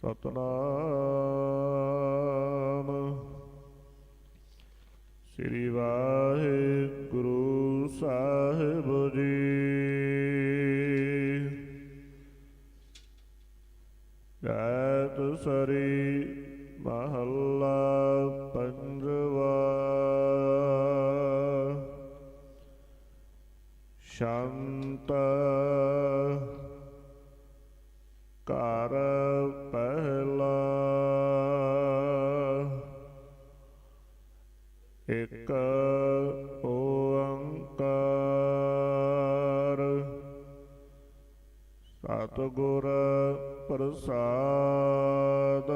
ਸਤਨਾਮ। ਸ੍ਰੀ ਵਾਹਿਗੁਰੂ ਸਾਹਿਬ ਜੀ। ਗਾਇਤ ਸਰੀ ਮਹੱਲਾ ਪੰਜਵਾ। ਸ਼ਾਂਤ ਘਰ ਸਤਿਗੁਰ ਪ੍ਰਸਾਦ।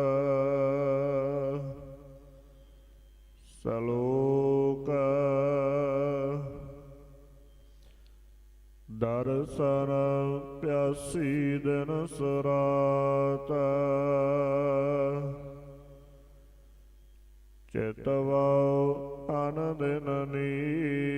ਸਲੋਕ ਦਰਸ਼ਨ ਪਿਆਸੀ ਦਿਨ ਸਰਾਤ। ਚਿਤਵਾਉ ਅਨ ਦਿਨ ਨੀਤ।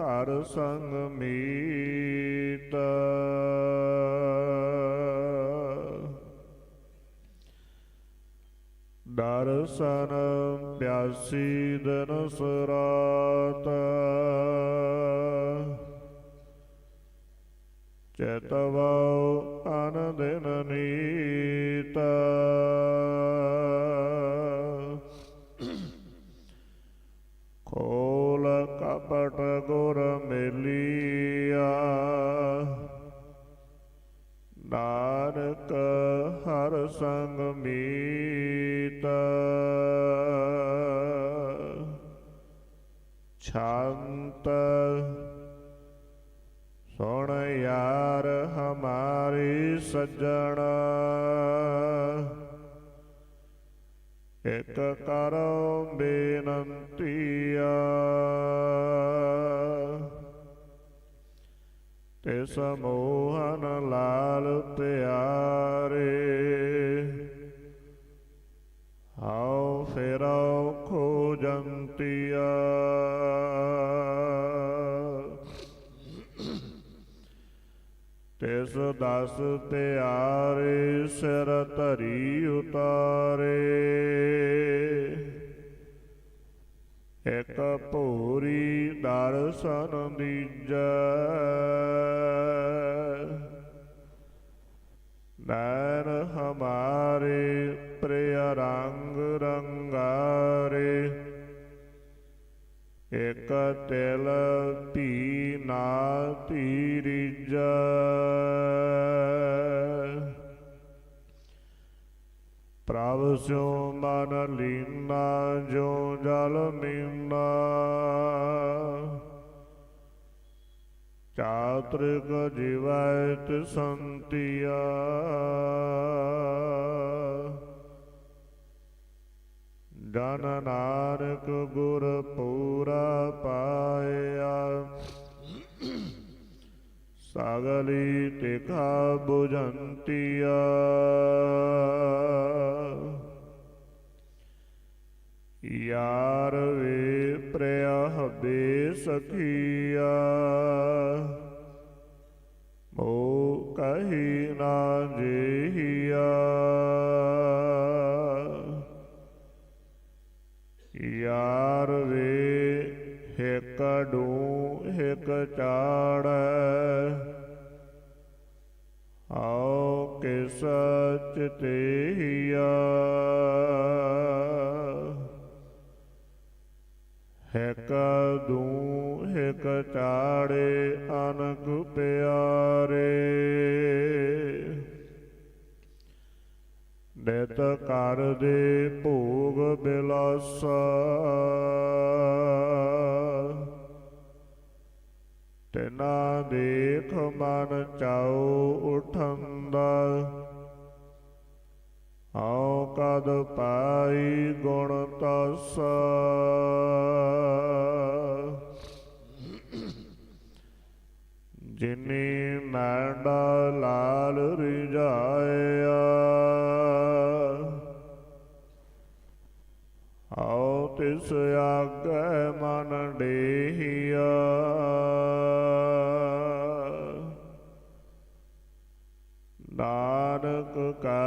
ਹਰ ਸੰਗ ਮੀਤ। ਦਰਸ਼ਨ ਪਿਆਸੀ ਦਿਨ ਸਰਾਤ। ਚੇਤਵਾਉ ਅਨ ਸ਼ਾਂਤ। ਸੁਣ ਯਾਰ ਹਮਾਰੀ ਸੱਜਣ। ਇਕ ਕਰੋ ਬੇਨੰਤੀਆ ਤੇ ਸਮੋਹਨ ਲਾਲ ਪਿਆਰੇ, ਆਓ ਫੇਰੋ ਖੋਜੰਤੀਆ ਦਸ ਪਿਆਰੇ ਸਿਰ ਧਰੀ ਉਤਾਰੇ। ਇਕ ਭੂਰੀ ਦਰਸ਼ਨ ਦੀਜੈ ਨੈਣ ਹਮਾਰੇ ਪ੍ਰਿਯ ਰੰਗ ਇਕ ਤਿਲ ਧੀ ਨਾ ਧੀਰਿਜੈ। ਪ੍ਰਭ ਸਿਉ ਮਨ ਲੀਨਾ, ਜੋ ਜਲ ਮੀਨਾ। ਚਾਤ੍ਰਿਕ ਜੀਵੈਤ ਸੰਤਿਆ ਜਨ ਨਾਨਕ ਗੁਰ ਪੂਰਾ ਪਾਇਆ। ਸਾਗਲੀ ਤਿਖਾ 부ਜੰਤੀਆ ਯਾਰ ਵੇ ਪ੍ਰਿਆ ਹਬੇ ਸਖੀਆ। ਡੂ ਹਿਕ ਚਾੜ। ਆਓ ਕਿਸ ਚਤੇਹੀਆ ਹਿਕ ਦੂ ਹਿਕ ਚਾੜੇ ਅਨਕ ਪਿਆਰੇ। ਨਿਤ ਕਰ ਦੇ ਭੋਗ ਬਿਲਾਸਾ। ਤਿਨਾ ਦੇਖ ਮਨ ਚਾਉ ਉਠੰਦਾ। ਆਉ ਕਦ ਪਾਈ ਗੁਣ ਤਸਾ। ਨਾਨਕ ਕਹਿ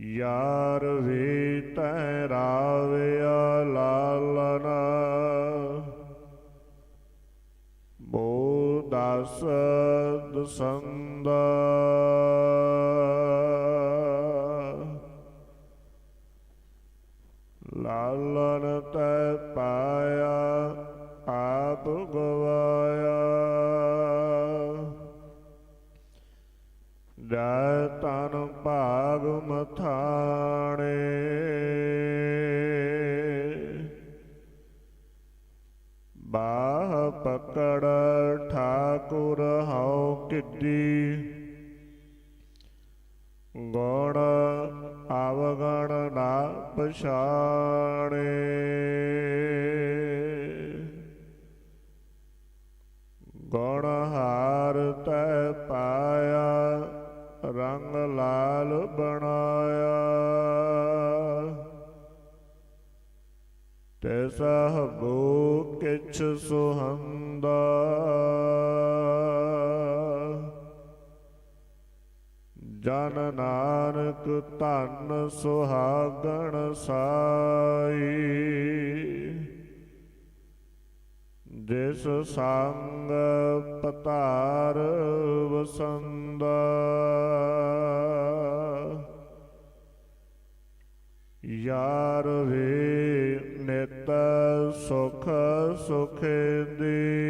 ਯਾਰ ਵੇ ਤੈ ਰਾਵਿਆ ਲਾਲਨਾ। ਮੋ ਦਸ ਦਸੰਦਾ। ਲਾਲਨ ਤੈ ਪਾਇਆ ਆਪ ਗਵਾਇਆ ਗਣ ਅਵਗਣ ਨਾ ਪਛਾਣੇ। ਗੁਣ ਹਾਰ ਤੈ ਪਾਇਆ, ਰੰਗ ਲਾਲ ਬਣਾਇਆ। ਤੈਸਾ ਬੋ ਕਿਛ ਸੁਹੰਦਾ। ਜਨ ਨਾਨਕ ਧਨ ਸੁਹਾਗਣ ਸਾਈ। ਜਿਸ ਸੰਗ ਪਤਾਰ ਵਸੰਦਾ। ਯਾਰ ਵੇ ਨਿਤ ਸੁਖ ਸੁਖੇ ਦੀ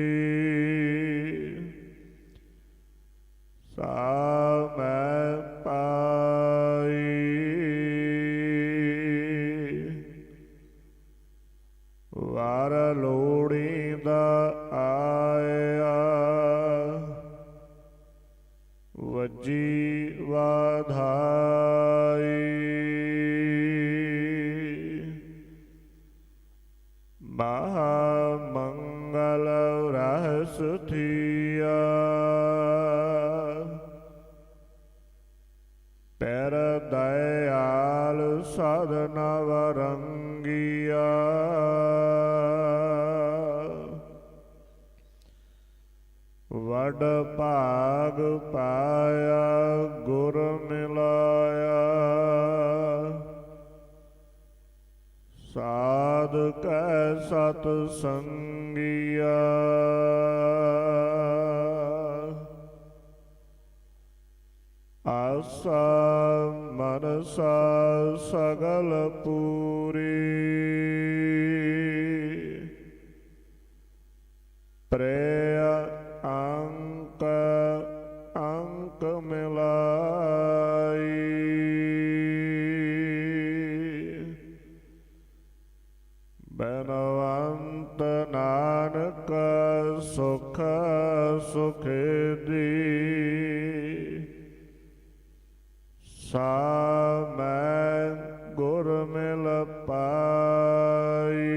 ਮਹਾ ਮੰਗਲ ਰਸ ਥੀਆ ਪੈਰ ਦਇਆਲ ਸਦ ਨਵ ਵਡ ਭਾਗ ਪਾਇਆ ਗੁਰ ਮਿਲਾਇਆ। ਸਾ ਸਾਧ ਕੈ ਸਤ ਸੰਗੀਆ। ਆਸਾ ਮਨਸਾ ਸਗਲ ਪੂਰੀ। ਬਨਵੰਤ ਨਾਨਕ ਸੁਖ ਸੁਖ ਦੀ। ਸਾ ਮੈਂ ਗੁਰ ਮਿਲ ਪਾਈ।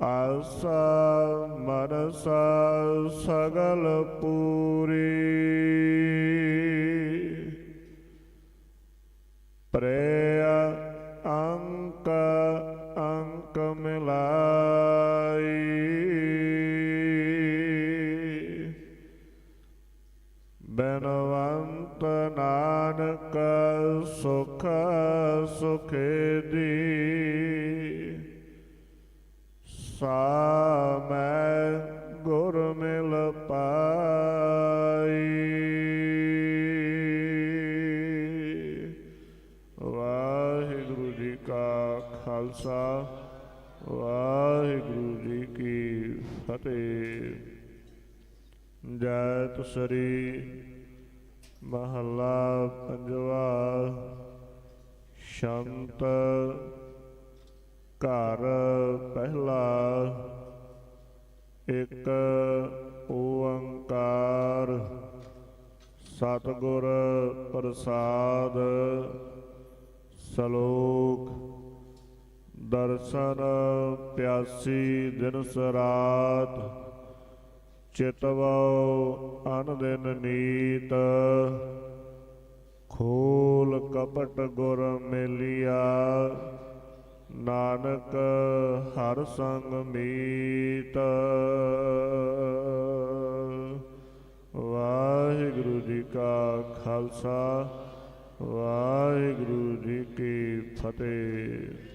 ਆਸਾ ਮਨਸਾ ਸਗਲ ਪੂਰੀ। ਬਨਵੰਤ ਨਾਨਕ ਸੁਖ ਸੁਖ ਦੀ ਸਾ ਗੁਰ ਮਿਲ ਪਾਈ। ਵਾਹਿਗੁਰੂ ਜੀ ਕਾ ਖਾਲਸਾ, ਵਾਹਿਗੁਰੂ ਜੀ ਕੀ ਫਤਿਹ। ਜੈਤ ਸ੍ਰੀ ਮਹੱਲਾ ਪੰਜਵਾ ਸ਼ੰਤ ਘਰ ਪਹਿਲਾ ਇੱਕ ਓੰਕਾਰ ਸਤਿਗੁਰ ਪ੍ਰਸਾਦ ਸ਼ਲੋਕ ਦਰਸ਼ਨ ਪਿਆਸੀ ਦਿਨ ਸਰਾਤ ਚਿਤਵੋ ਅਨ ਨੀਤ, ਖੋਲ ਕਪਟ ਗੁਰ ਮਿਲਿਆ। ਨਾਨਕ ਹਰ ਸੰਗ ਮੀਤ। ਵਾਹਿਗੁਰੂ ਜੀ ਕਾ ਖਾਲਸਾ, ਵਾਹਿਗੁਰੂ ਜੀ ਕੀ ਫਤਿਹ।